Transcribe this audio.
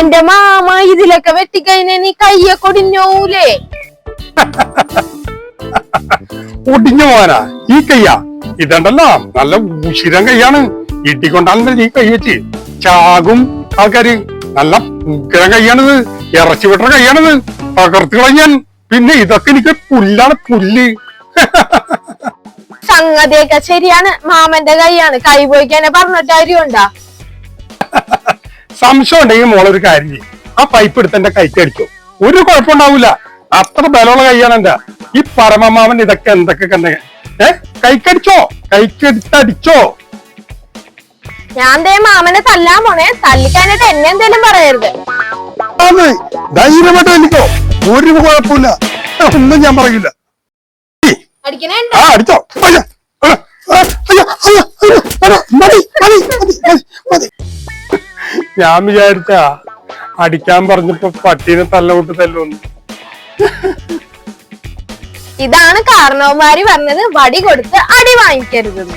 എന്റെ മാമ ഇതിലൊക്കെ വെട്ടിക്കഴിഞ്ഞ നീ കയ്യെ കൊടിഞ്ഞോലേ ഒടിഞ്ഞു ഈ കയ്യാ. ഇതുണ്ടല്ലോ നല്ല ഉശിരം കൈയാണ് ഇട്ടിക്കൊണ്ടാണ് ഈ കൈ വെച്ച്. ചാകും ആൾക്കാര്. നല്ല ഉഗ്രം കൈയാണിത് ഇറച്ചി വിട്ട കൈയാണിത് തകർത്ത് കളഞ്ഞാൻ. പിന്നെ ഇതൊക്കെ എനിക്ക് പുല്ലാണ് പുല്ല്. സംഗതിയൊക്കെ ശരിയാണ്. മാമന്റെ കൈയാണ്. കൈ പോയിക്കാനെ പറഞ്ഞിട്ട് കാര്യമുണ്ടാ? സംശയം ഉണ്ടെങ്കിൽ മോളൊരു കാര്യം ചെയ്യും. ആ പൈപ്പ് എടുത്ത് എന്റെ കൈക്കടിച്ചോ ഒരു കുഴപ്പമുണ്ടാവൂല. അത്ര ബലമുള്ള കൈയാണ് എന്റെ. ഈ പരമമാവൻ ഇതൊക്കെ എന്തൊക്കെ കണ്ട? ഏ? കൈക്കടിച്ചോ കൈക്കെടുത്തടിച്ചോ ഞാൻ ദേ മാമനെ തല്ലാൻ പോണേ. തല്ലിക്കാനായിട്ട് എന്നെ എന്തേലും പറയരുത്. ധൈര്യമായിട്ട് എനിക്കോ ഒരു കുഴപ്പമില്ല. ഒന്നും ഞാൻ പറയില്ല. അടിക്കണേ ആ അടിച്ചോ. ഞാൻ വിചാരിച്ച അടിക്കാൻ പറഞ്ഞപ്പോ പട്ടീനെ തല്ലോട്ട് തല്ലുന്നു. ഇതാണ് കാരണവന്മാര് പറഞ്ഞത് വടി കൊടുത്ത് അടി വാങ്ങിക്കരുതെന്ന്.